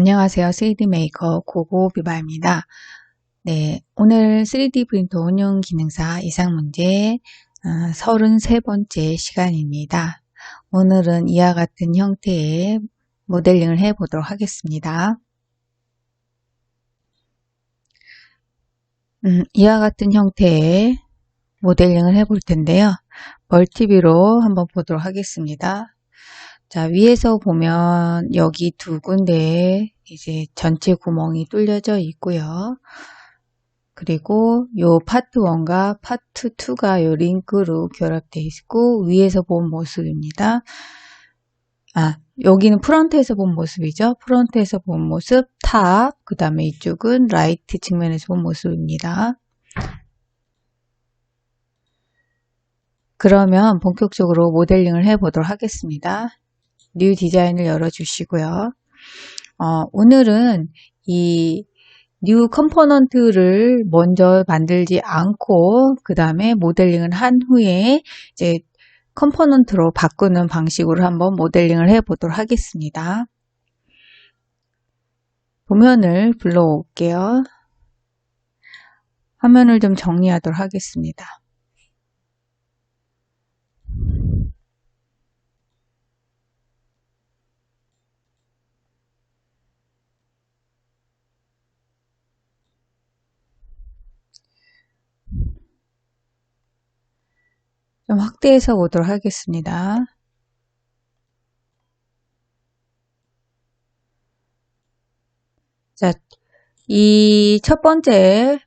안녕하세요. 3D 메이커 고고 비바입니다. 네, 오늘 3D 프린터 운영 기능사 이상 문제 33번째 시간입니다. 오늘은 이와 같은 형태의 모델링을 해 보도록 하겠습니다. 음, 이와 같은 형태의 모델링을 해 볼 텐데요. 멀티뷰로 한번 보도록 하겠습니다. 자, 위에서 보면 여기 두 군데에 이제 전체 구멍이 뚫려져 있고요. 그리고 요 파트 1과 파트 2가 요 링크로 결합되어 있고 위에서 본 모습입니다. 아, 여기는 프런트에서 본 모습이죠. 프런트에서 본 모습, 탑, 그 다음에 이쪽은 라이트 측면에서 본 모습입니다. 그러면 본격적으로 모델링을 해보도록 하겠습니다. 뉴 디자인을 열어주시고요. 어, 오늘은 이 뉴 컴포넌트를 먼저 만들지 않고 그 다음에 모델링을 한 후에 이제 컴포넌트로 바꾸는 방식으로 한번 모델링을 해 보도록 하겠습니다. 도면을 불러올게요. 화면을 좀 정리하도록 하겠습니다. 좀 확대해서 보도록 하겠습니다. 자, 이 첫 번째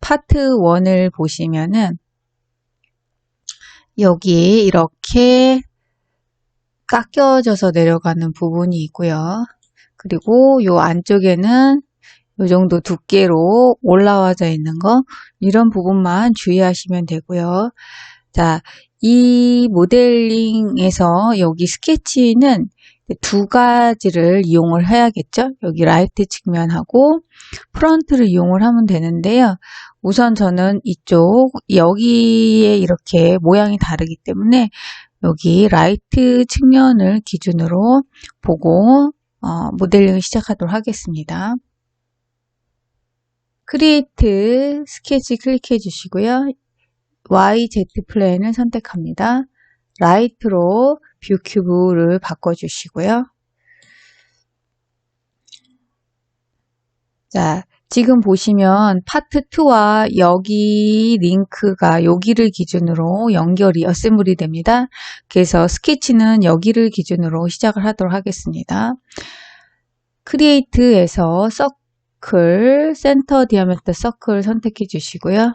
파트 1을 보시면은 여기 이렇게 깎여져서 내려가는 부분이 있고요. 그리고 요 안쪽에는 요 정도 두께로 올라와져 있는 거 이런 부분만 주의하시면 되고요. 자, 이 모델링에서 여기 스케치는 두 가지를 이용을 해야겠죠. 여기 라이트 측면하고 프런트를 이용을 하면 되는데요. 우선 저는 이쪽 여기에 이렇게 모양이 다르기 때문에 여기 라이트 측면을 기준으로 보고 어, 모델링을 시작하도록 하겠습니다. 크리에이트 스케치 클릭해 주시고요. YZ 플랜을 선택합니다. 라이트로 뷰 큐브를 바꿔주시고요. 자, 지금 보시면 파트 2와 여기 링크가 여기를 기준으로 연결이 어셈블이 됩니다. 그래서 스케치는 여기를 기준으로 시작을 하도록 하겠습니다. 크리에이트에서 서클, 센터 디아메터 서클 선택해 주시고요.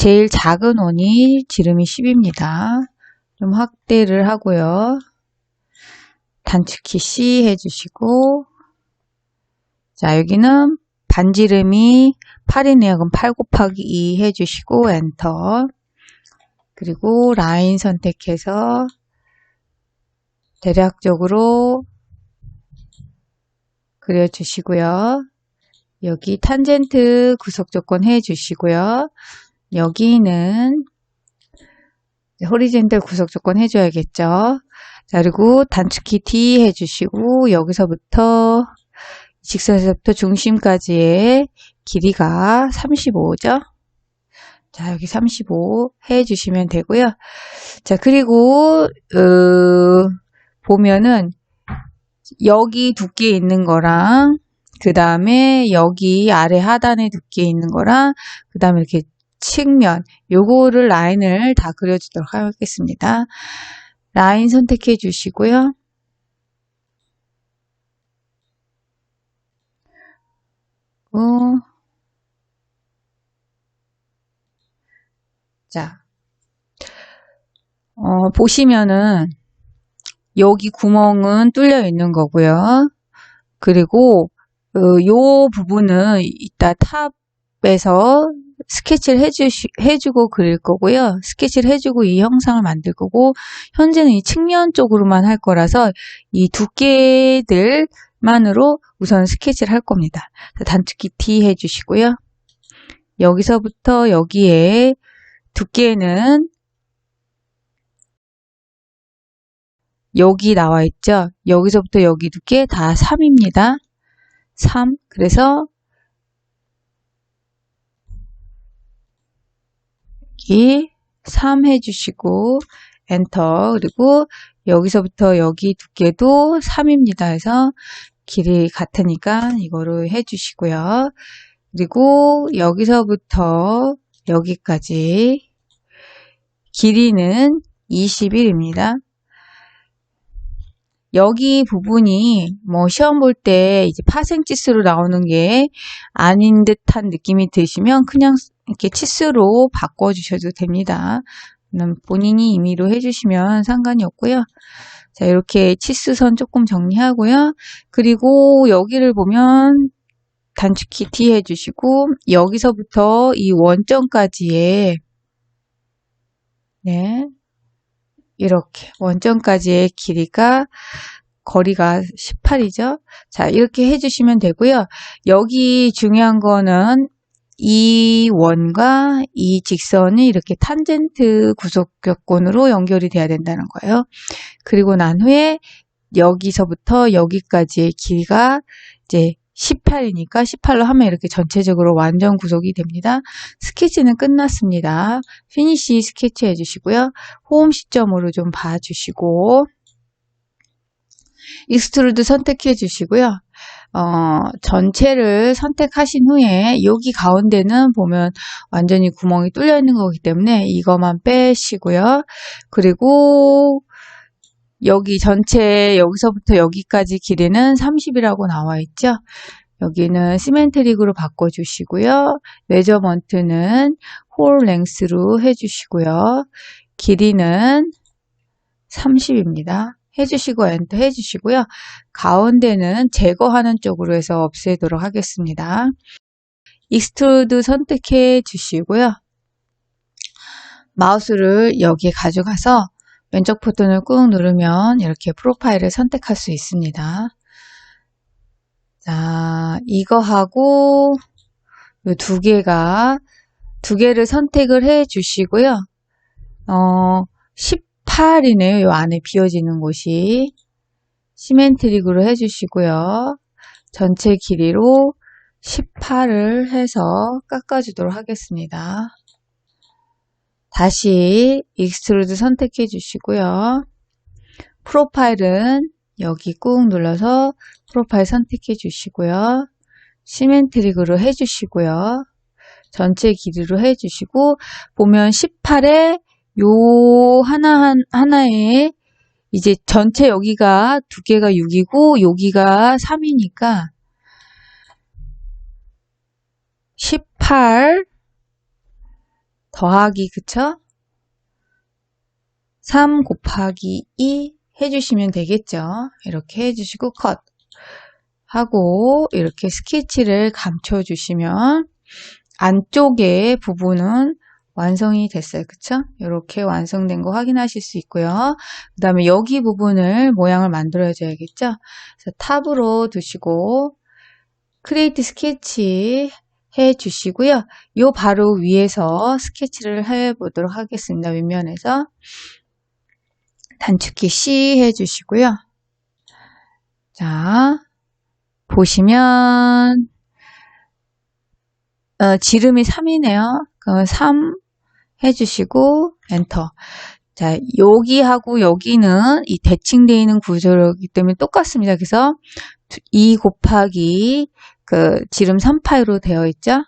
제일 작은 원이 지름이 10입니다. 좀 확대를 하고요. 단축키 C 해주시고 자 여기는 반지름이 8이네요. 그럼 8 곱하기 2 해주시고 엔터 그리고 라인 선택해서 대략적으로 그려주시고요. 여기 탄젠트 구속 조건 해주시고요. 여기는 호리젠탈 구속 조건 해줘야겠죠. 자, 그리고 단축키 D 해주시고 여기서부터 직선에서부터 중심까지의 길이가 35죠. 자, 여기 35 해주시면 되고요. 자, 그리고 어, 보면은 여기 두께 있는 거랑 그 다음에 여기 아래 하단에 두께 있는 거랑 그 다음에 이렇게 측면 요거를 라인을 다 그려주도록 하겠습니다. 라인 선택해 주시고요. 어, 자, 어, 보시면은 여기 구멍은 뚫려 있는 거고요. 그리고 어, 요 부분은 이따 탑에서 스케치를 해주시, 해주고 그릴 거고요. 스케치를 해주고 이 형상을 만들 거고 현재는 이 측면 쪽으로만 할 거라서 이 두께들만으로 우선 스케치를 할 겁니다. 단축키 T 해주시고요. 여기서부터 여기에 두께는 여기 나와 있죠? 여기서부터 여기 두께 다 3입니다. 3. 그래서 여기 3 해주시고 엔터 그리고 여기서부터 여기 두께도 3입니다. 해서 길이 같으니까 이거를 해주시고요. 그리고 여기서부터 여기까지 길이는 21입니다. 여기 부분이 뭐 시험 볼 때 이제 파생치수로 나오는 게 아닌 듯한 느낌이 드시면 그냥 이렇게 치수로 바꿔주셔도 됩니다. 본인이 임의로 해주시면 상관이 없고요. 자, 이렇게 치수선 조금 정리하고요. 그리고 여기를 보면 단축키 D 해주시고 여기서부터 이 원점까지의 네 이렇게 원점까지의 길이가 거리가 18이죠. 자 이렇게 해주시면 되고요. 여기 중요한 거는 이 원과 이 직선이 이렇게 탄젠트 구속격권으로 연결이 돼야 된다는 거예요. 그리고 난 후에 여기서부터 여기까지의 길이가 이제 18이니까 18로 하면 이렇게 전체적으로 완전 구속이 됩니다. 스케치는 끝났습니다. 피니시 스케치 해주시고요. 호흡 시점으로 좀 봐주시고 익스트루드 선택해 주시고요. 어, 전체를 선택하신 후에 여기 가운데는 보면 완전히 구멍이 뚫려 있는 거기 때문에 이것만 빼시고요. 그리고 여기 전체 여기서부터 여기까지 길이는 30이라고 나와 있죠. 여기는 시멘트릭으로 바꿔주시고요. 메저먼트는 홀 랭스로 해주시고요. 길이는 30입니다. 해주시고 엔터 해주시고요. 가운데는 제거하는 쪽으로 해서 없애도록 하겠습니다. 익스트루드 선택해 주시고요. 마우스를 여기에 가져가서 왼쪽 버튼을 꾹 누르면 이렇게 프로파일을 선택할 수 있습니다. 자, 이거하고 이 두 개가 두 개를 선택을 해 주시고요. 어, 18이네요. 이 안에 비어지는 곳이. 시멘트릭으로 해 주시고요. 전체 길이로 18을 해서 깎아주도록 하겠습니다. 다시 익스트루드 선택해 주시고요. 프로파일은 여기 꾹 눌러서 프로파일 선택해 주시고요. 시멘트릭으로 해 주시고요. 전체 길이로 해 주시고 보면 18에 요 하나 하나에 이제 전체 여기가 두 개가 6이고 여기가 3이니까 18 더하기 그쵸? 3 곱하기 2 해주시면 되겠죠. 이렇게 해주시고 컷 하고 이렇게 스케치를 감춰주시면 안쪽의 부분은 완성이 됐어요. 그쵸? 이렇게 완성된 거 확인하실 수 있고요. 그 다음에 여기 부분을 모양을 만들어 줘야겠죠? 그래서 탑으로 두시고 크리에이트 스케치 해 주시고요. 요 바로 위에서 스케치를 해 보도록 하겠습니다. 윗면에서 단축키 C 해 주시고요. 자, 보시면 어, 지름이 3이네요. 그럼 3 해주시고 엔터. 자, 여기하고 여기는 이 대칭되어 있는 구조이기 때문에 똑같습니다. 그래서 2 곱하기 그 지름 3파이로 되어 있죠.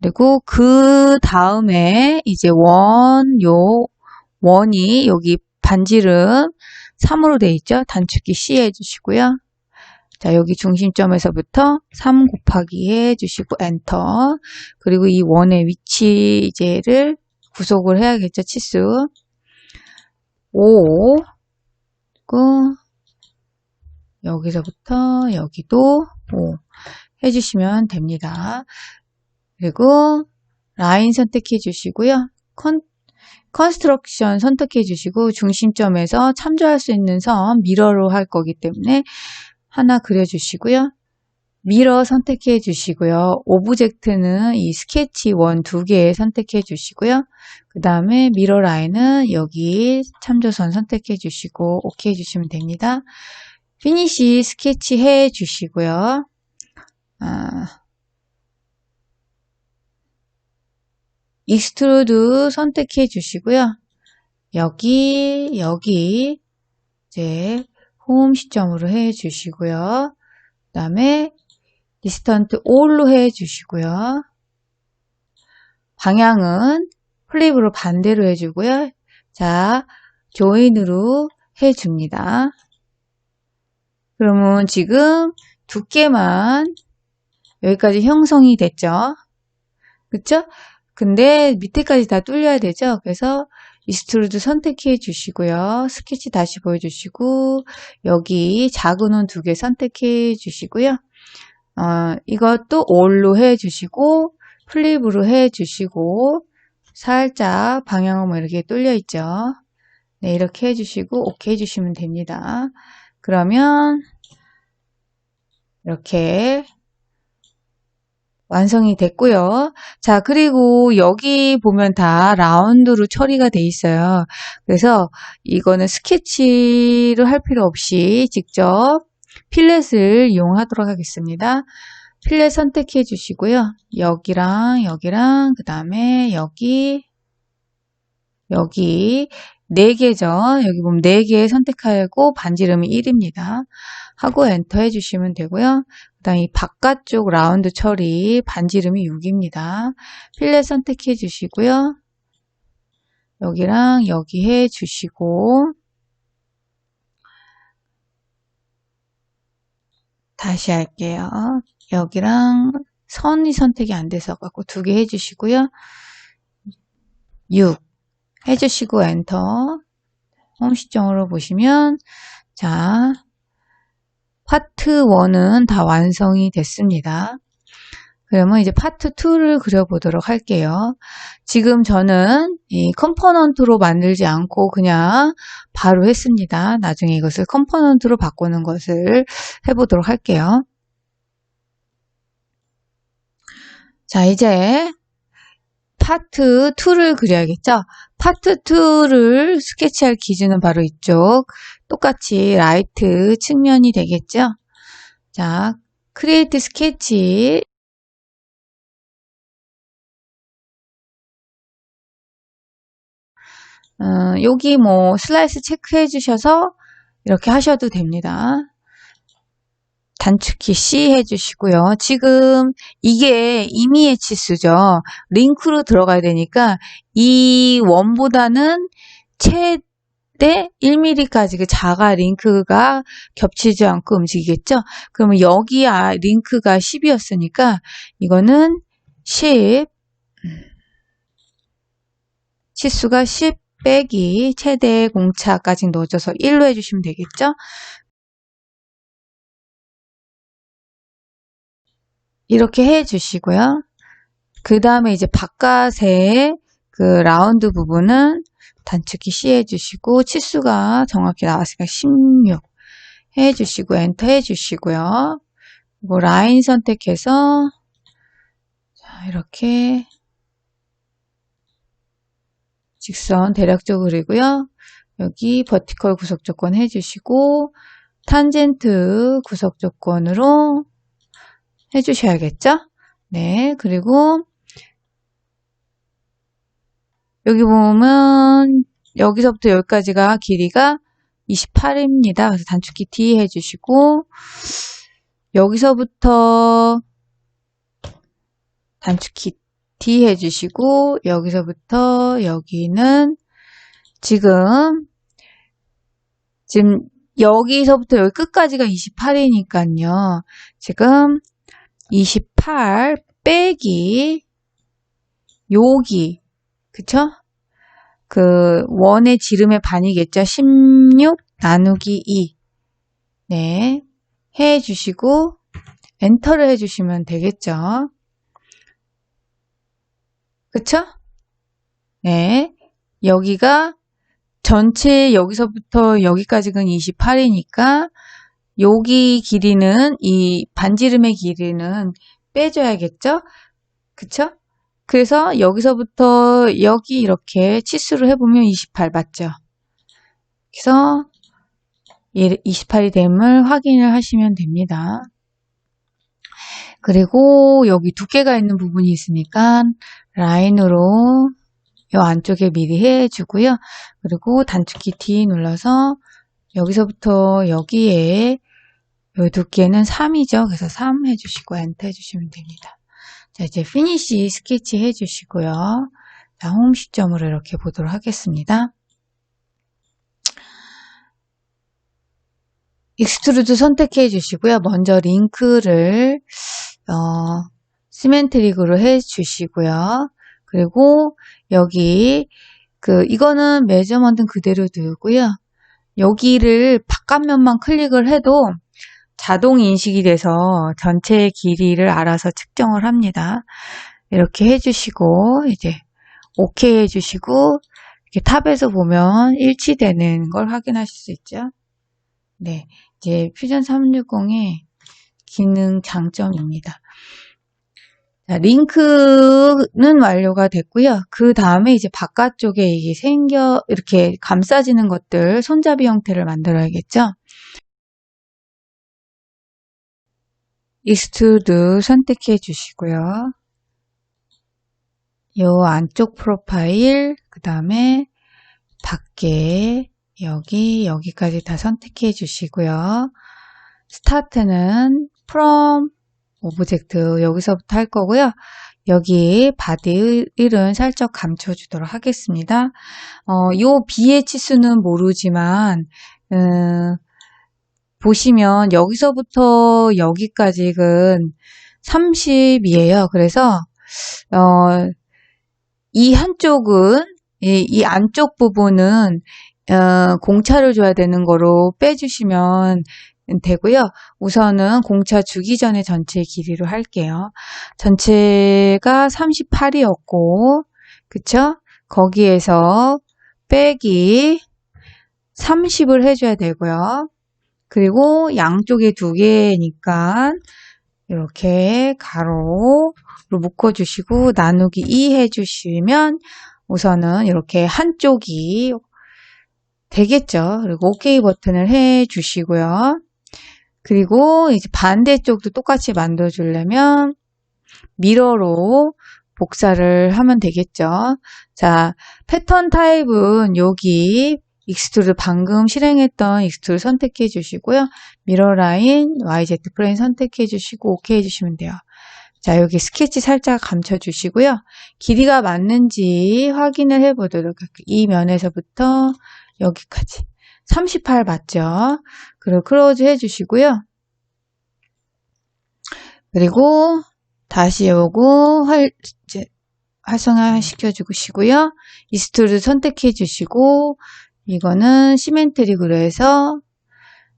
그리고 그 다음에 이제 원, 요, 원이 여기 반지름 3으로 되어 있죠. 단축키 C 해주시고요. 자, 여기 중심점에서부터 3 곱하기 해주시고 엔터. 그리고 이 원의 위치 이제를 구속을 해야겠죠. 치수. 5. 그 여기서부터 여기도 5 해주시면 됩니다. 그리고 라인 선택해 주시고요. 컨, 컨스트럭션 선택해 주시고 중심점에서 참조할 수 있는 선 미러로 할 거기 때문에 하나 그려주시고요. 미러 선택해 주시고요. 오브젝트는 이 스케치 원 두 개 선택해 주시고요. 그 다음에 미러 라인은 여기 참조선 선택해 주시고 오케이 해 주시면 됩니다. 피니시 스케치 해 주시고요. 아, 익스트루드 선택해 주시고요. 여기, 여기, 이제, 홈 시점으로 해 주시고요. 그 다음에, 디스턴트 올로 해 주시고요. 방향은 플립으로 반대로 해주고요. 자, 조인으로 해줍니다. 그러면 지금 두께만 여기까지 형성이 됐죠. 그쵸? 근데 밑에까지 다 뚫려야 되죠. 그래서 이스트루드 선택해 주시고요. 스케치 다시 보여주시고 여기 작은 원 두 개 선택해 주시고요. 어, 이것도 올로 해 주시고 플립으로 해 주시고 살짝 방향은 뭐 이렇게 뚫려 있죠. 네, 이렇게 해 주시고 오케이 해 주시면 됩니다. 그러면 이렇게 완성이 됐고요. 자, 그리고 여기 보면 다 라운드로 처리가 돼 있어요. 그래서 이거는 스케치를 할 필요 없이 직접 필렛을 이용하도록 하겠습니다. 필렛 선택해 주시고요. 여기랑 여기랑 그 다음에 여기 여기 4개죠. 여기 보면 4개 선택하고 반지름이 1입니다. 하고 엔터 해주시면 되고요. 그 다음 이 바깥쪽 라운드 처리 반지름이 6입니다. 필렛 선택해 주시고요. 여기랑 여기 해 주시고 다시 할게요. 여기랑 선이 선택이 안 돼서 갖고 두 개 해 주시고요. 6 해주시고 엔터 홈 시점으로 보시면 자 파트 1은 다 완성이 됐습니다. 그러면 이제 파트 2를 그려보도록 할게요. 지금 저는 이 컴포넌트로 만들지 않고 그냥 바로 했습니다. 나중에 이것을 컴포넌트로 바꾸는 것을 해보도록 할게요. 자, 이제 파트 2를 그려야겠죠? 파트 2를 스케치할 기준은 바로 이쪽 똑같이 라이트 측면이 되겠죠? 자, 크리에이트 스케치 어, 여기 뭐 슬라이스 체크해 주셔서 이렇게 하셔도 됩니다. 단축키 C 해주시고요. 지금 이게 임의의 치수죠. 링크로 들어가야 되니까 이 원보다는 최 대 1mm까지 그 자가 링크가 겹치지 않고 움직이겠죠. 그러면 여기 아, 링크가 10이었으니까 이거는 10 치수가 10 빼기 최대 공차까지 넣어줘서 1로 해주시면 되겠죠. 이렇게 해 주시고요. 그 다음에 이제 바깥에 그 라운드 부분은 단축키 C 해주시고 치수가 정확히 나왔으니까 16 해주시고 엔터 해주시고요. 그리고 라인 선택해서 자 이렇게 직선 대략적으로 그리고요. 여기 버티컬 구속 조건 해주시고 탄젠트 구속 조건으로 해주셔야겠죠? 네, 그리고 여기 보면 여기서부터 여기까지가 길이가 28입니다. 그래서 단축키 D 해주시고 여기서부터 단축키 D 해주시고 여기서부터 여기는 지금 지금 여기서부터 여기 끝까지가 28이니까요. 지금 28 빼기 여기 그쵸? 그 원의 지름의 반이겠죠. 16 나누기 2 네, 해 주시고 엔터를 해 주시면 되겠죠. 그쵸? 네, 여기가 전체 여기서부터 여기까지는 28이니까 여기 길이는 이 반지름의 길이는 빼줘야겠죠? 그쵸? 그래서 여기서부터 여기 이렇게 치수를 해보면 28 맞죠? 그래서 28이 됨을 확인을 하시면 됩니다. 그리고 여기 두께가 있는 부분이 있으니까 라인으로 이 안쪽에 미리 해주고요. 그리고 단축키 D 눌러서 여기서부터 여기에 이 두께는 3이죠. 그래서 3 해주시고 엔터 해주시면 됩니다. 자 이제 피니시 스케치 해주시고요. 자, 홈 시점으로 이렇게 보도록 하겠습니다. 익스트루드 선택해 주시고요. 먼저 링크를 어, 시멘트 릭으로 해 주시고요. 그리고 여기 그 이거는 메저먼트는 그대로 두고요. 여기를 바깥면만 클릭을 해도 자동 인식이 돼서 전체 길이를 알아서 측정을 합니다. 이렇게 해주시고 이제 오케이 해주시고 이렇게 탑에서 보면 일치되는 걸 확인하실 수 있죠. 네, 이제 퓨전 360의 기능 장점입니다. 자, 링크는 완료가 됐고요. 그 다음에 이제 바깥쪽에 이게 생겨 이렇게 감싸지는 것들 손잡이 형태를 만들어야겠죠. 익스트루드 선택해 주시고요. 요 안쪽 프로파일, 그 다음에 밖에 여기, 여기까지 다 선택해 주시고요. 스타트는 from 오브젝트 여기서부터 할 거고요. 여기 바디 1은 살짝 감춰주도록 하겠습니다. 어, 요 B의 치수는 모르지만 음, 보시면 여기서부터 여기까지는 30이에요. 그래서 어, 이 한쪽은 이, 이 안쪽 부분은 어, 공차를 줘야 되는 거로 빼주시면 되고요. 우선은 공차 주기 전에 전체 길이로 할게요. 전체가 38이었고, 그쵸? 거기에서 빼기 30을 해줘야 되고요. 그리고 양쪽에 두 개니까 이렇게 가로로 묶어주시고 나누기 2 해주시면 우선은 이렇게 한쪽이 되겠죠. 그리고 OK 버튼을 해주시고요. 그리고 이제 반대쪽도 똑같이 만들어주려면 미러로 복사를 하면 되겠죠. 자, 패턴 타입은 여기 익스트루드 방금 실행했던 익스트루드 선택해 주시고요. 미러 라인, YZ 플레인 선택해 주시고 OK 해 주시면 돼요. 자, 여기 스케치 살짝 감춰 주시고요. 길이가 맞는지 확인을 해 보도록 할게요. 이 면에서부터 여기까지. 38 맞죠? 그리고 클로즈 해 주시고요. 그리고 다시 오고 활, 이제 활성화 시켜 주시고요. 이스트를 선택해 주시고 이거는 시멘트릭으로 해서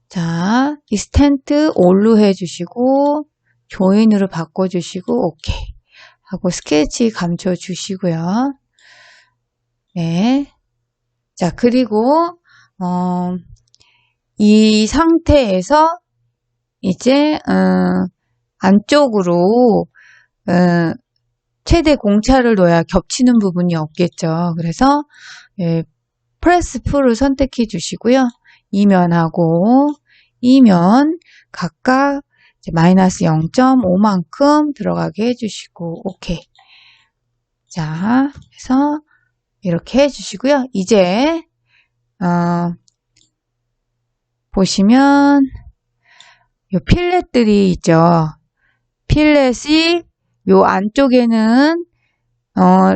자 이스텐트 올로 해주시고 조인으로 바꿔주시고 오케이 하고 스케치 감춰 주시고요. 네. 자 그리고 어, 이 상태에서 이제 어, 안쪽으로 어, 최대 공차를 넣어야 겹치는 부분이 없겠죠. 그래서 예, 프레스 풀을 선택해 주시고요. 이면하고 이면 각각 마이너스 0.5만큼 들어가게 해주시고 오케이. 자, 그래서 이렇게 해주시고요. 이제 어, 보시면 요 필렛들이 있죠. 필렛이 요 안쪽에는 어,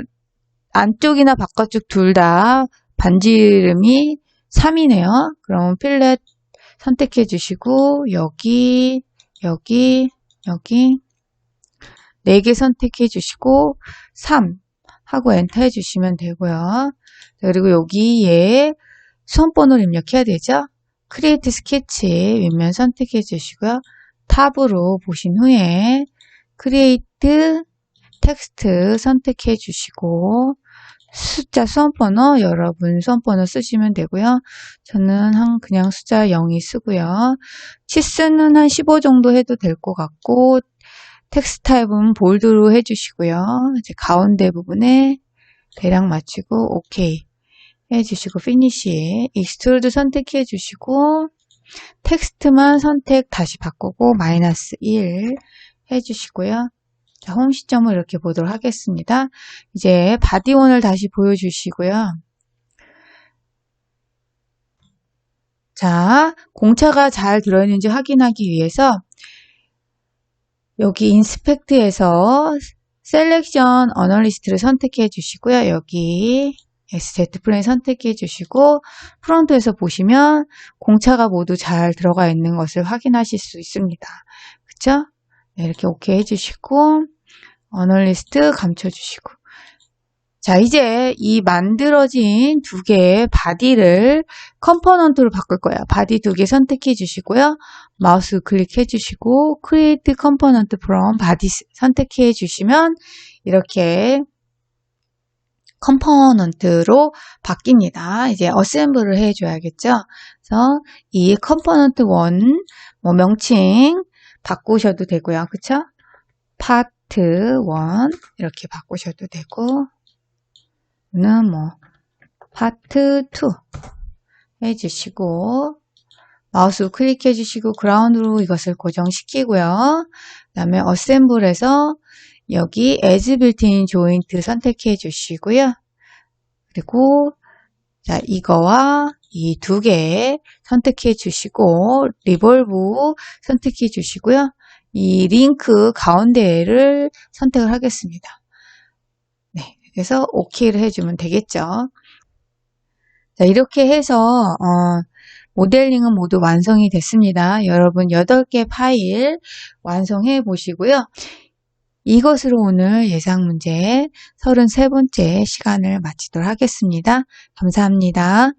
안쪽이나 바깥쪽 둘 다 반지름이 3이네요. 그럼 필렛 선택해 주시고 여기 여기 여기 4개 선택해 주시고 3 하고 엔터 해 주시면 되고요. 그리고 여기에 수험번호를 입력해야 되죠. 크리에이트 스케치 윗면 선택해 주시고요. 탑으로 보신 후에 크리에이트 텍스트 선택해 주시고 숫자 수험번호 여러분 수험번호 쓰시면 되고요. 저는 한 그냥 숫자 0이 쓰고요. 치수는 한 15 정도 해도 될 것 같고 텍스트 타입은 볼드로 해주시고요. 이제 가운데 부분에 대략 맞추고 오케이 해주시고 피니시 익스트루드 선택해 주시고 텍스트만 선택 다시 바꾸고 마이너스 1 해주시고요. 자, 홈 시점을 이렇게 보도록 하겠습니다. 이제 바디원을 다시 보여주시고요. 자, 공차가 잘 들어있는지 확인하기 위해서 여기 인스펙트에서 셀렉션 어널리스트를 선택해 주시고요. 여기 SZ 플레인 선택해 주시고 프론트에서 보시면 공차가 모두 잘 들어가 있는 것을 확인하실 수 있습니다. 그쵸? 네, 이렇게 오케이 해주시고 어널리스트 감춰주시고 자 이제 이 만들어진 두 개의 바디를 컴포넌트로 바꿀 거예요. 바디 두 개 선택해 주시고요. 마우스 클릭해 주시고 Create Component from Body 선택해 주시면 이렇게 컴포넌트로 바뀝니다. 이제 어셈블을 해줘야겠죠. 그래서 이 컴포넌트 1, 뭐 명칭 바꾸셔도 되고요. 그쵸? 파트 1 이렇게 바꾸셔도 되고 는 뭐 파트 2 해주시고 마우스 클릭해 주시고 그라운드로 이것을 고정시키고요. 그 다음에 어셈블에서 여기 as built-in joint 선택해 주시고요. 그리고 자 이거와 이 두 개 선택해 주시고 리볼브 선택해 주시고요. 이 링크 가운데를 선택을 하겠습니다. 네, 그래서 OK를 해주면 되겠죠. 자, 이렇게 해서 어, 모델링은 모두 완성이 됐습니다. 여러분 8개 파일 완성해 보시고요. 이것으로 오늘 예상 문제 33번째 시간을 마치도록 하겠습니다. 감사합니다.